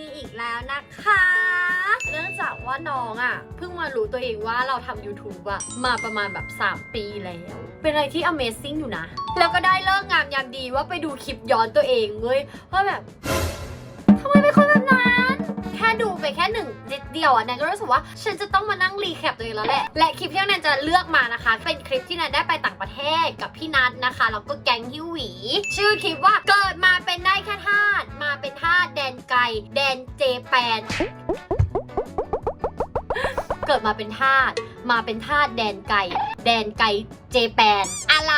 นี้อีกแล้วนะคะ เนื่องจากว่าน้องอะ่ะ เพิ่งมารู้ตัวเองว่าเราทำ YouTube อะมาประมาณแบบ 3 ปีแล้ว เป็นอะไรที่ Amazing อยู่นะ แล้วก็ได้เลิกงามยามดีว่าไปดูคลิปย้อนตัวเองเว้ยว่าแบบ ค่ดูไปแค่หนึ่งนิดเดียวอะแนนก็รู้สึกว่าฉันจะต้องมานั่งรีแคปตัวเองแล้วแหละ และคลิปที่แนนจะเลือกมานะคะ เป็นคลิปที่แนนได้ไปต่างประเทศกับพี่นัทนะคะแล้วก็แก๊งฮิวหวี ชื่อคลิปว่าเกิดมาเป็นได้แค่ทาสมาเป็นทาสแดนไกล แดนเจแปน เกิดมาเป็นทาสมาเป็นทาสแดนไก่ แดนไก่เจแปน อะไร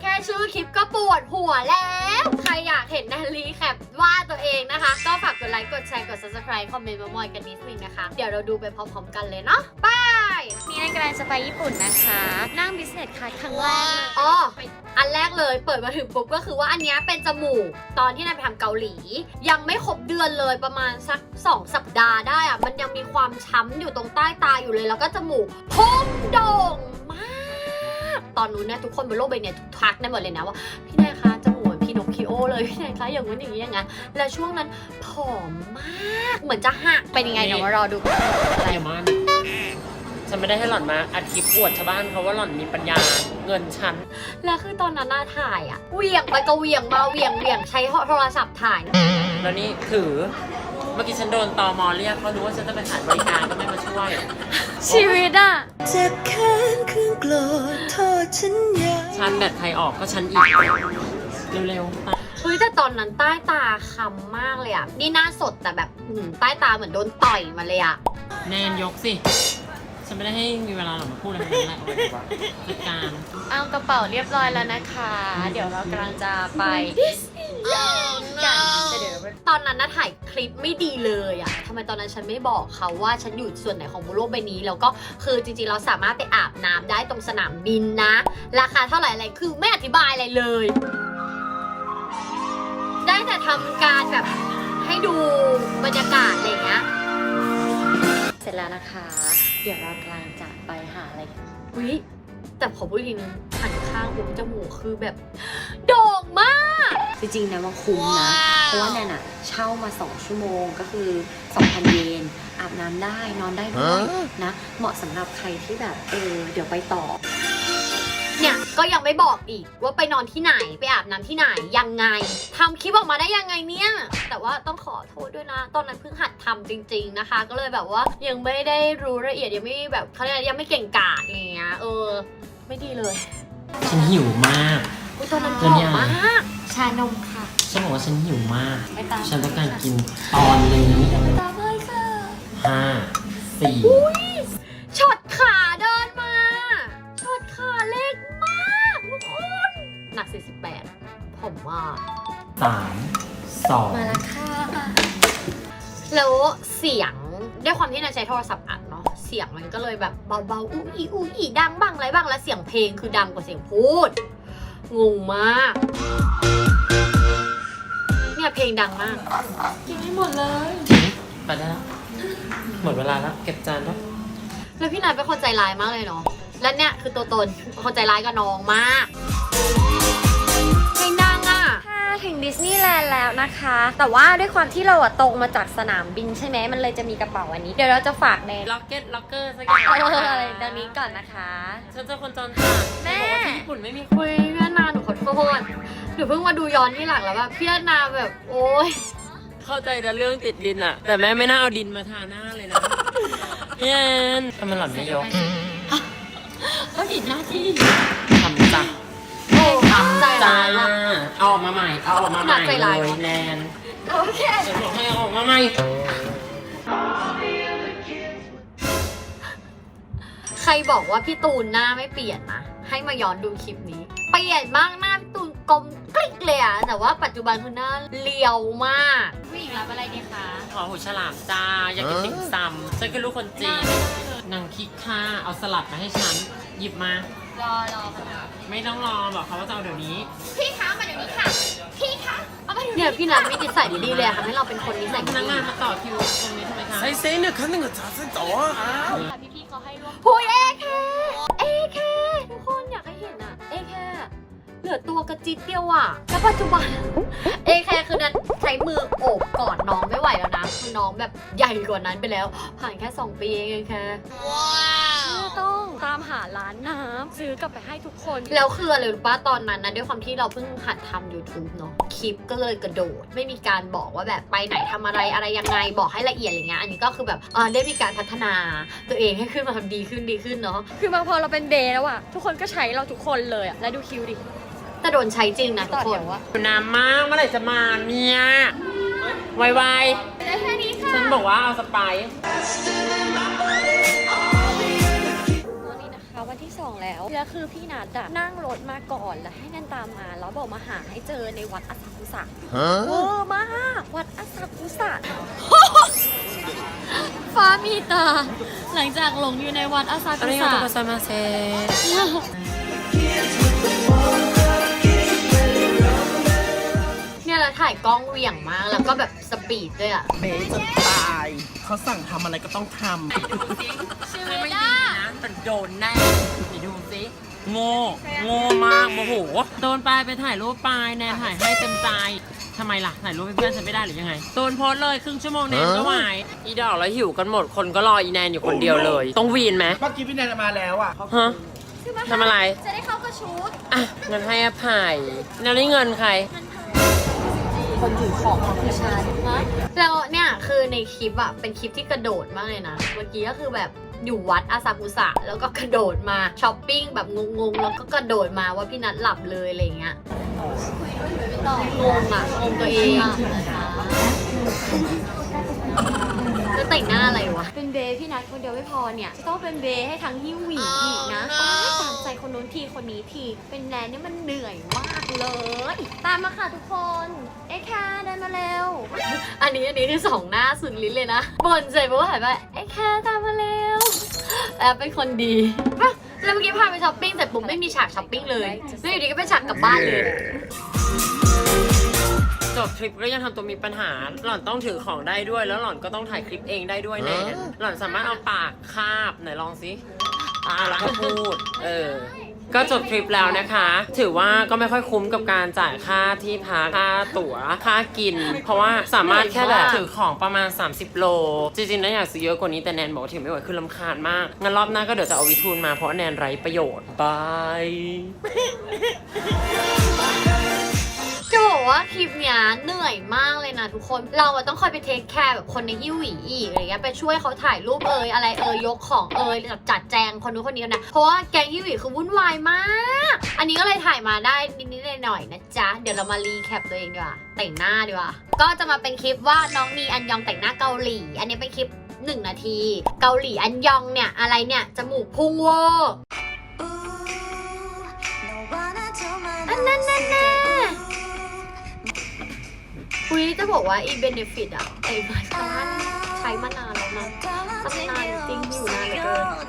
แค่ชื่อคลิปก็ปวดหัวแล้ว ใครอยากเห็นนารีแคปว่าตัวเองนะคะ ก็ฝากกดไลค์ กดแชร์ กด subscribe คอมเมนต์มามอยกันนิดนึงนะคะ เดี๋ยวเราดูไปพร้อมๆกันเลยเนาะไป นี่นันกำลังจะไปญี่ปุ่นนะคะ นั่ง business class ครั้งแรกอ๋อ อันแรกเลยเปิดมาถึงปุ๊บก็คือว่าอันนี้เป็นจมูก ตอนที่นายไปทำเกาหลี ยังไม่ครบเดือนเลยประมาณสัก 2 สัปดาห์ได้อะมันยังมีความช้ำอยู่ตรงใต้ตาอยู่เลย แล้วก็จมูกพุ่งโด่งมาก ตอนนู้นเนี่ยทุกคนบนโลกใบนี้ทักได้หมดเลยนะว่า พี่นายคะจมูกพี่นกคิโอเลยพี่นายคะอย่างนู้นอย่างนี้อย่างนั้นแล้วช่วงนั้นผอมมากเหมือนจะหักเป็นยังไงเดี๋ยวมารอดูกันอะไรมัน ฉันไม่ได้ให้หล่อนมาอัดคลิปอวดชาวบ้านเขาว่าหล่อนมีปัญญาเงินฉัน แล้วคือตอนนั้นน่าถ่ายอะเหวี่ยงไปก็เหวี่ยงมาเหวี่ยงเหวี่ยงใช้โทรศัพท์ถ่าย แล้วนี่ถือ เมื่อกี้ฉันโดนตอมอเรียกเขารู้ว่าฉันจะไปขายบริการก็ไม่มาช่วย ชีวิตอะเจ็บแค้นคืนโกรธโทษฉันอย่าฉันแบตใครออกก็ฉันอีก เร็วๆไปเฮ้ยแต่ตอนนั้นใต้ตาคำมากเลยอะนี่หน้าสดแต่แบบอืมใต้ตาเหมือนโดนต่อยมาเลยอะแนนยกสิ ฉันไม่ได้ให้มีเวลาหล่อนมาพูดอะไรทั้งนั้นแหละเอาไว้ดีกว่าจัดการ เอากระเป๋าเรียบร้อยแล้วนะคะ เดี๋ยวเรากำลังจะไปดิสนีย์แลนด์กันแต่เดี๋ยวเราไปตอนนั้นน่ะถ่ายคลิปไม่ดีเลยอะทำไมตอนนั้นฉันไม่บอกเขาว่าฉันอยู่ส่วนไหนของบนโลกใบนี้ แล้วก็คือจริงๆเราสามารถไปอาบน้ำได้ตรงสนามบินนะ ราคาเท่าไหร่อะไรคือไม่อธิบายอะไรเลย ได้แต่ทำการแบบให้ดูบรรยากาศอะไรอย่างเงี้ย เสร็จแล้วนะคะ เดี๋ยวเรากำลังจะไปหาอะไรวิแต่ขอพูดจริงหันข้างปุ๊บจมูกคือแบบโด่งมาก จริงๆนะว่าคุ้มนะ เพราะว่าแนนอะเช่ามา 2 ชั่วโมงก็คือ 2,000 เยน อาบน้ำได้นอนได้ด้วยนะ เหมาะสำหรับใครที่แบบเออเดี๋ยวไปต่อ เนี่ยก็ยังไม่บอกอีกว่าไปนอนที่ไหนไปอาบน้ำที่ไหนยังไงทำคลิปออกมาได้ยังไงเนี่ยแต่ว่าต้องขอโทษด้วยนะ ตอนนั้นเพิ่งหัดทำจริง ๆนะคะ ก็เลยแบบว่ายังไม่ได้รู้ละเอียดยังไม่แบบเขาเรียกอะไรยังไม่เก่งกาจอะไรเงี้ยเออ ไม่ดีเลยฉันหิวมากอุ๊ยตอนนั้นผเป็นอยัมงไงมากชานมค่ะ ฉันบอกว่าฉันหิวมาก ไปตามฉันต้องการกินตอนนี้ตามเลยค่ะห้าสี่ช็อ สองมาแล้วค่ะ แล้วเสียงด้วยความที่นายใช้โทรศัพท์อัดเนาะ เสียงมันก็เลยแบบเบาๆอู้อีอู้อีดังบ้างอะไรบ้าง แล้วเสียงเพลงคือดังกว่าเสียงพูด งงมาก เนี่ยเพลงดังมาก กินให้หมดเลย ไปได้แล้ว หมดเวลาแล้ว เก็บจานแล้วแล้วพี่นายเป็นคนใจร้ายมากเลยเนาะ และเนี่ยคือตัวตนคนใจร้ายกับน้องมาก ถึงดิสนีย์แลนด์แล้วนะคะ แต่ว่าด้วยความที่เราอะตรงมาจากสนามบินใช่ไหมมันเลยจะมีกระเป๋าอันนี้ เดี๋ยวเราจะฝากในล็อกเก็ตล็อกเกอร์สักอเอย่างอค่ะอะไรตรงนี้ก่อนนะคะ ฉันเจอคนจนค่ะแม่ บอกว่าที่ญี่ปุ่นไม่มีคุยพี่นาหนูขอโทษหนูเพิ่งมาดูย้อนที่หลังแล้วแบบพี่นาแบบโอ๊ยเข้าใจแต่เรื่องติดดินอะแต่แม่ไม่น่าเอาดินมาทาหน้าเลยนะพี่แอนทำไมหล่อนไม่ยกก็ผิดหน้าที่ทำจ้ะ โอ้ใจจ้าร้ายมากเอาออกมาใหม่เอาออกมาใหม่หนักใจเลร้ายยแนนโอเคฉันบอกให้เอาออกมาใหม่ใครบอกว่าพี่ตูนหน้าไม่เปลี่ยนนะให้มาย้อนดูคลิปนี้ เปลี่ยนมากหน้าพี่ตูนกลมกลิกเลยอะแต่ว่าปัจจุบันคือหน้าเรียวมากผู้หญิงรับอะไรดีคะขอหูฉลามจ้าอยากกินติ่มซำฉันคือลูกคนจีนนางคิกค่าเอาสลัดมาให้ฉันหยิบมา รอรอค่ะไม่ต้องรอบอกเขาว่าจะเอาเดี๋ยวนี้ พี่คะมาเดี๋ยวนี้ค่ะ พี่คะเอามาเดี๋ยวนี้เนี่ยพี่นัทมีนิสัยดีๆเลยอะทำให้เราเป็นคนนิสัยพดีนักงานมาต่อคิวตรงนี้ทำไมคะใส่เซนเนี่ยคันนึงก็จะเส้นต่ออะค่ะพี่ๆเขาให้ร่วมพูดเอแคเอแคทุกคนอยากให้เห็นอะเอแคเหลือตัวกระจิตเดียวอะแล้วปัจจุบันเอแคคือนั้นใช้มือโอบกอดน้องไม่ไหวแล้ว นะน้องแบบใหญ่กว่านั้นไปแล้ว ผ่านแค่ 2 ปีเองแค่ต้องตามหาร้านน้ำซื้อกลับไปให้ทุกคน แล้วคืออะไรรู้ป้าตอนนั้นนะด้วยความที่เราเพิ่งหัดทำ YouTube เนาะคลิปก็เลยกระโดด ไม่มีการบอกว่าแบบไปไหนทำอะไรอะไรยังไงบอกให้ละเอียดอะไรเงี้ยอันนี้ก็คือแบบอ่าได้มีการพัฒนาตัวเองให้ขึ้นมาทำดีขึ้นดีขึ้นเนาะคือบางพอเราเป็นเบย์แล้วอะทุกคนก็ใช้เราทุกคนเลยอะแล้วดูคิวดิแต่โดนใช้จริงนะทุกคนอยู่น้ำมากเมื่อไหร่จะมาเนี่ย ไวได้แค่นี้ๆค่ะฉันบอกว่าเอาสไปซ์ตอนนี้นะคะวันที่ 2 แล้วแล้วคือพี่นัดอะนั่งรถมาก่อนแล้วให้นันตามมาแล้วบอกมาหาให้เจอในวัดอัสสักุสะเวอร์มากวัดอัสสักุสะ ฟ้ามีตา หลังจากหลงอยู่ในวัดอัสสัอันกุนี้สะโตกัสมาเซ แล้วถ่ายกล้องเหวี่ยงมาก แล้วก็แบบสปีดด้วยอะเบสจะตาย เขาสั่งทำอะไรก็ต้องทไม่ดีนะแต่โดนแน่ไปดูสิโง่โง่มากโมโหโดนไปไปถ่ายรูปไปแนนถ่ายให้เต็มใจทำไมล่ะ ถ่ายรูปให้เพื่อนฉันไม่ได้หรือยังไงโดนโพสต์เลยครึ่งชั่วโมงแนนก็ไหวอีดอกแล้วหิวกันหมดคนก็รออีแนนอยู่คนเดียวเลย ต้องวีนไหมำเมื่อกี้พี่แนนมาแล้วอะ ฮะ ทำอะไร จะได้เข้ากระชุดอะเงินให้อภัยแล้วนี่เงินใคร คนถือของคือฉันแล้วเนี่ยคือในคลิปอะเป็นคลิปที่กระโดดมากเลยนะ เมื่อกี้ก็คือแบบอยู่วัดอาซากุสะแล้วก็กระโดดมาช้อปปิ้งแบบงงๆ แล้วก็กระโดดมาว่าพี่นัทหลับเลยอะไรเงี้ยงงอะงงตัวเองอะ แต่งหน้าอะไรวะ เป็นเบย์พี่นัดคนเดียวไม่พอเนี่ยจะต้องเป็นเบย์ให้ทั้งฮิวหวีอีกนะต้องตามใจคนนู้นทีคนนี้ที เป็นแนนนี่มันเหนื่อยมากเลย ตามมาค่ะทุกคน เอ้แค่เดินมาเร็ว อันนี้อันนี้คือสองหน้าสุดลิ้นเลยนะบ่นใจเพราะว่าหายไปไอ้แค่ตามมาเร็วแอบเป็นคนดีปะแล้วเมื่อกี้พาไปช้อปปิ้งแต่ปุ๊บไม่มีฉากช้อปปิ้งเลยแล้วอยู่ดีก็เป็นฉากกลับบ้านเลย จบทริปก็ยังทำตัวมีปัญหา หล่อนต้องถือของได้ด้วย แล้วหล่อนก็ต้องถ่ายคลิปเองได้ด้วยแน่หล่อนสามารถเอาปากคาบไหนลองสิอ่าแล้วก็พูด เออ ก็จบทริปแล้วนะคะ ถือว่าก็ไม่ค่อยคุ้มกับการจ่ายค่าที่พัก ค่าตั๋ว ค่ากิน เพราะว่าสามารถแค่แบบถือของประมาณ 30 โล จริงๆนะอยากซื้อเยอะกว่านี้แต่แนนบอกว่าถือไม่ไหวคือลำคาญมาก งั้นรอบหน้าก็เดี๋ยวจะเอาวิทูลมาเพราะแนนไร้ประโยชน์ บายจะบอก ว่าคลิปเนี้ยเหนื่อยมากเลยนะทุกคน เราอะต้องคอยไปเทคแคร์แบบคนในฮิวหวีอีกอะไรเงี้ยไปช่วยเขาถ่ายรูปเอยอะไรเอยยกของเอยจัดจัดแจงคนนู้นคนนี้นะเพราะว่าแกงฮิวหวีคือวุ่นวายมาก อันนี้ก็เลยถ่ายมาได้นิดๆหน่อยๆนะจ๊ะเดี๋ยวเรามารีแคปตัวเองดีกว่าแต่งหน้าดีกว่าก็จะมาเป็นคลิปว่าน้องนีอันยองแต่งหน้าเกาหลี อันนี้เป็นคลิปหนึ่งนาที เกาหลีอันยองเนี่ยอะไรเนี่ยจมูกพุ่งเวอร์ คุยจะบอกว่าอีเบนฟิตอะเอ้บ้าใช้มานานแล้วนะทำนานจริงอยู่นานเหลือเกิน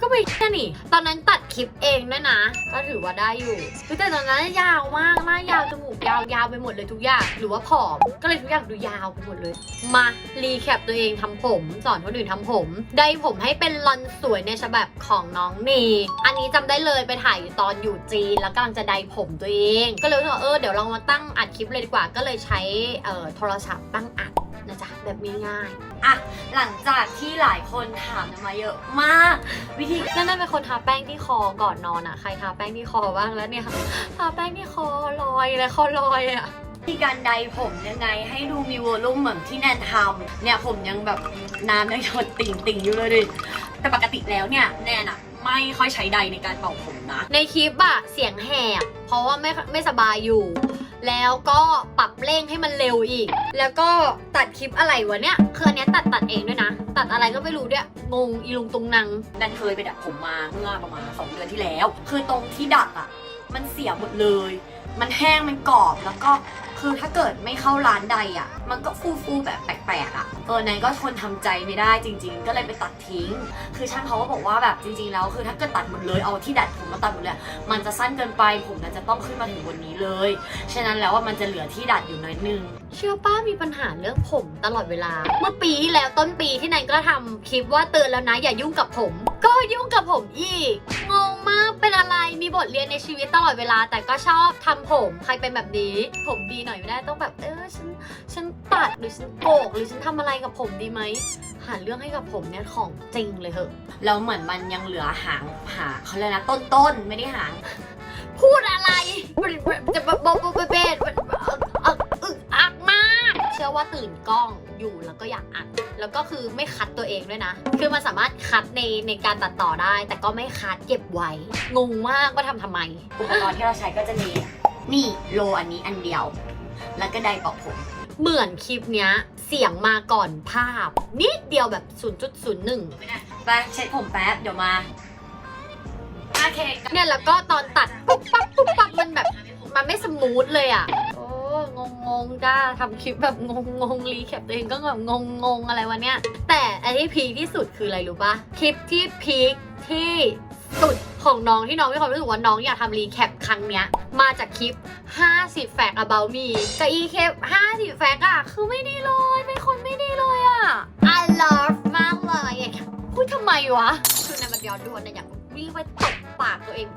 ก็ไปแค่นี้ตอนนั้น คลิปเองด้วยนะ ก็ถือว่าได้อยู่แต่ตอนนั้นยาวมากหน้ายาวจมูกยาวยาวไปหมดเลยทุกอย่าง หรือว่าผอม ก็เลยทุกอย่างดูยาวไปหมดเลย มารีแคปตัวเองทำผม สอนคนอื่นทำผม ได้ผมให้เป็นลอนสวยในฉบับของน้องเนีอันนี้จำได้เลยไปถ่ายตอนอยู่จีนแล้วกำลังจะได้ผมตัวเอง ก็เลยรู้สึกว่าเออเดี๋ยวเรามาตั้งอัดคลิปเลยดีกว่า ก็เลยใช้เอ่อโทรศัพท์ตั้งอัด นะจ๊ะแบบง่ายๆอะหลังจากที่หลายคนถามมาเยอะมาก วิธีนั่นน่ะเป็นคนทาแป้งที่คอก่อนนอนอะใครทาแป้งที่คอบ้างแล้วเนี่ยทาแป้งที่คอลอยเลยคอลอยอะมีการใดผมยังไงให้ดูมีวอลลุ่มเหมือนที่แนนทำเนี่ยผมยังแบบน้ำยังหยดติ่งติ่งอยู่เลยดิแต่ปกติแล้วเนี่ยแนนอะไม่ค่อยใช้ใดในการเป่าผมนะ ในคลิปอะเสียงแหบเพราะว่าไม่ไม่สบายอยู่ แล้วก็ปรับเร่งให้มันเร็วอีก แล้วก็ตัดคลิปอะไรวะเนี่ยคืออันเนี้ยตัดตัดเองด้วยนะ ตัดอะไรก็ไม่รู้ด้วยงงอีลุงตุงนังดันเคยไปดัดผมมาเมื่อประมาณ2เดือนที่แล้ว คือตรงที่ดัดอะ มันเสียหมดเลย มันแห้งมันกรอบแล้วก็ คือถ้าเกิดไม่เข้าร้านใดอะมันก็ฟูฟูแบบแปลกๆอะเออแนนก็ทนทำใจไม่ได้จริง ๆ ก็เลยไปตัดทิ้ง คือช่างเขาก็บอกว่าแบบจริงๆแล้วคือถ้าเกิดตัดหมดเลยเอาที่ดัดผมมาตัดหมดเลยมันจะสั้นเกินไปผมนั้นจะต้องขึ้นมาถึงบนนี้เลย ฉะนั้นแล้วว่ามันจะเหลือที่ดัดอยู่น้อยนึงเชื่อป้ามีปัญหาเรื่องผมตลอดเวลา เมื่อปีที่แล้วต้นปีที่แนนก็ทำคลิปว่าเตือนแล้วนะอย่ายุ่งกับผม ก็ยุ่งกับผมอีกงง มากเป็นอะไรมีบทเรียนในชีวิตตลอดเวลา แต่ก็ชอบทำผมใครเป็นแบบนี้ ผมดีหน่อยไม่ได้ต้องแบบเออฉันฉันตัดหรือฉันโกกหรือฉันทำอะไรกับผมดีไหมหาเรื่องให้กับผมเนี่ยของจริงเลยเหอะ แล้วเหมือนมันยังเหลือหางหาเขาเรียกนะต้นต้นๆไม่ได้หาง พูดอะไรจะบบบบเบดอึกอักมากเชื่อว่าตื่นกล้องอยู่แล้วก็อยากอัดแล้วก็คือไม่คัดตัวเองด้วยนะ คือมันสามารถคัดในในการตัดต่อได้ แต่ก็ไม่คัดเก็บไว้ งงมากว่าทำทำไม อุปกรณ์ที่เราใช้ก็จะมี นี่โลอันนี้อันเดียว แล้วก็ไดร์เป่าผม เหมือนคลิปเนี้ย เสียงมาก่อนภาพ นิดเดียวแบบ 0.01 ไปเช็ดผมแป๊บ เดี๋ยวมา โอเคเนี่ยแล้วก็ตอนตัดปุ๊บปั๊บปุ๊บปั๊บมันแบบ มันไม่สมูทเลยอะโอ้ งจ้าทำคลิปแบบงงงงรีแคปตัวเองก็แบบงงงงอะไรวะเนี่ย แต่อันที่พีคที่สุดคืออะไรรู้ปะคลิปที่พีคที่สุดของน้องที่น้องมีความรู้สึกว่าน้องอยากทำรีแคปครั้งเนี้ย มาจากคลิป 50 แฟก about me กับอีเคป50 แฟกอะคือไม่ดีเลยเป็นคนไม่ดีเลยอะ I love มากเลยอะพูดทำไมวะ คือในมันย้อนดวนนะอยากวิ่งไปตบปากตัวเอง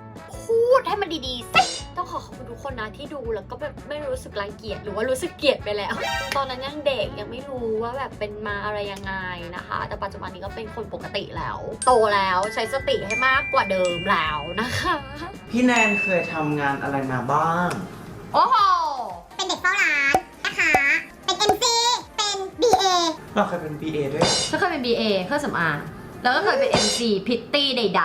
พูดให้มันดีๆสิต้องขอขอบคุณทุกคนนะที่ดูแล้วก็แบบไม่รู้สึกรังเกียจหรือว่ารู้สึกเกลียดไปแล้ว ตอนนั้นยังเด็กยังไม่รู้ว่าแบบเป็นมาอะไรยังไงนะคะ แต่ปัจจุบันนี้ก็เป็นคนปกติแล้ว โตแล้วใช้สติให้มากกว่าเดิมแล้วนะคะ พี่แนนเคยทำงานอะไรมาบ้าง โอ้โห เป็นเด็กเฝ้าร้านนะคะ เป็น MC เป็น BA เราเคยเป็น BA ด้วยเหรอฉันเคยเป็น BA เครื่องสำอางแล้วก็เคยเป็น MC พิตตี้ใด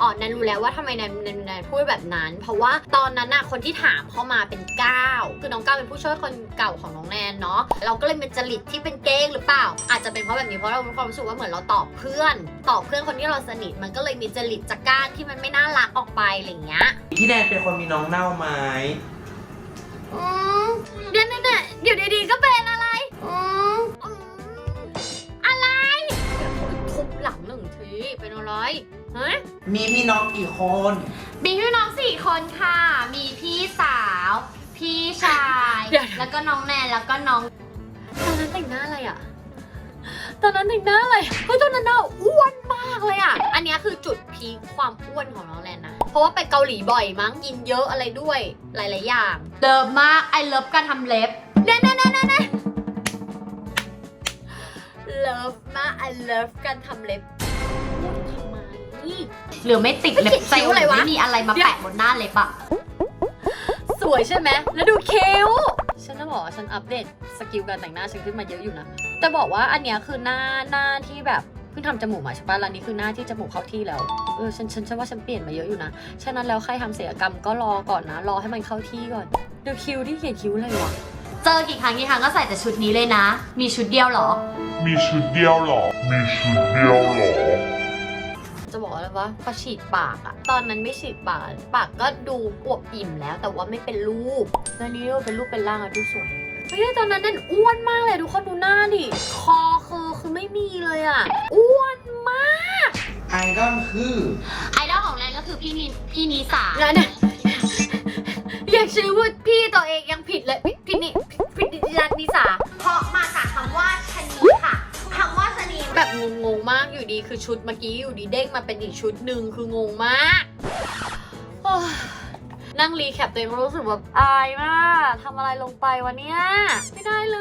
อ๋อนันรู้แล้วว่าทำไมนันนันนันพูดแบบนั้น เพราะว่าตอนนั้นน่ะคนที่ถามเข้ามาเป็นก้าวคือน้องก้าวเป็นผู้ช่วยคนเก่าของน้องแนนเนาะเราก็เลยเป็นจริตที่เป็นเก้งหรือเปล่า อาจจะเป็นเพราะแบบนี้เพราะเรามีความรู้สึกว่าเหมือนเราตอบเพื่อน ตอบเพื่อนคนที่เราสนิทมันก็เลยมีจริตจักก้านที่มันไม่น่ารักออกไปอะไรอย่างเงี้ยพี่แนนเป็นคนมีน้องเน่าไหมอืมเดี๋ยวนั่นน่ะเดี๋ยวดีๆก็เป็นอะไรอืมอืมอะไร ทีเป็นอะไรฮะมีพี่น้องกี่คน มีพี่น้องสี่คนค่ะ มีพี่สาว พี่ชาย เดี๋ยว แล้วก็น้องแนนแล้วก็น้อง ตอนนั้นแต่งหน้าอะไรอะตอนนั้นแต่งหน้าอะไรเฮ้ยตอนนั้นหน้าอ้วนมากเลยอะอันเนี้ยคือจุดพีคความอ้วนของน้องแลนนะ เพราะว่าไปเกาหลีบ่อยมั้งกินเยอะอะไรด้วยหลาย ๆ อย่างเดิมมากไอเลิฟการทำเล็บเน่เน่เน่เน่เน่ love มาก I love การทำเล็บ หรือไม่ติดเล็บไม่ติดเซลคิ้วล์อะไรวะไม่มีอะไรมาเดี๋ยวแปะบนหน้าเล็บอะสวยใช่ไหมแล้วดูคิ้ว ฉันจะบอกว่าฉันอัปเดตสกิลการแต่งหน้าฉันขึ้นมาเยอะอยู่นะ แต่บอกว่าอันเนี้ยคือหน้าหน้าที่แบบเพิ่งทำจมูกมาใช่ปะแล้วนี่คือหน้าที่จมูกเข้าที่แล้ว เออฉันฉันฉันว่าฉันเปลี่ยนมาเยอะอยู่นะ ฉะนั้นแล้วใครทำศัลยกรรมก็รอก่อนนะ รอให้มันเข้าที่ก่อน ดูคิ้วที่เขียนคิ้วอะไรวะเจอกี่ครั้งกี่ครั้งก็ใส่แต่ชุดนี้เลยนะ มีชุดเดียวเหรอ มีชุดเดียวเหรอ มีชุดเดียวเหรอ จะบอกเลยว่าพอฉีดปากอะตอนนั้นไม่ฉีดปาก ปากก็ดูอวบอิ่มแล้ว แต่ว่าไม่เป็นรูปแล้วนี่เป็นรูปเป็นร่างอะดูสวยเฮ้ยตอนนั้นนั่นอ้วนมากเลยทุกคนดูหน้าดิ คอคือคือไม่มีเลยอะอ้วนมากไอดอลคือ ไอดอลของแนนก็คือพี่นิพี่นิสาแล้วเนี่ยอยากชื่อว่าพี่ตัวเองยังผิดเลย คือชุดเมื่อกี้อยู่ดีเด้งมาเป็นอีกชุดหนึ่งคืองงมากนั่งรีแคปตัวเองรู้สึกแบบอายมากทำอะไรลงไปวะเนี่ยไม่ได้เล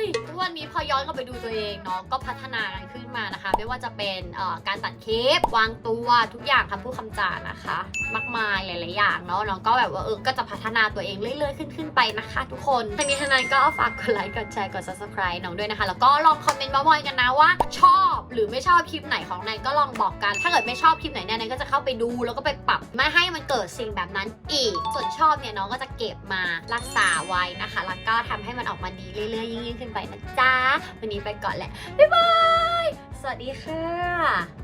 ยทุกวันนี้พอย้อนกลับไปดูตัวเองเนาะก็พัฒนากันขึ้นมานะคะ ไม่ว่าจะเป็นการตัดเคปวางตัวทุกอย่างคำพูดคำจานะคะ มากมายหลาย ๆ อย่างเนาะน้องก็แบบว่าเออก็จะพัฒนาตัวเองเรื่อย ๆ ขึ้นขึ้นไปนะคะ ทุกคนทั้งนี้ทั้งนั้นก็ฝากกดไลค์กดแชร์กด subscribe น้องด้วยนะคะ แล้วก็ลองคอมเมนต์มามอยกันนะว่า ชอบ หรือไม่ชอบคลิปไหนของแนนก็ลองบอกกัน ถ้าเกิดไม่ชอบคลิปไหนแนนก็จะเข้าไปดูแล้วก็ไปปรับไม่ให้มันเกิดสิ่งแบบนั้นอีก ส่วนชอบเนี่ยน้องก็จะเก็บมารักษาไว้นะคะ แล้วก็ทำให้มันออกมาดีเรื่อยๆยิ่งๆขึ้นไปนะจ๊ะวันนี้ไปก่อนแหละบ๊ายบายสวัสดีค่ะ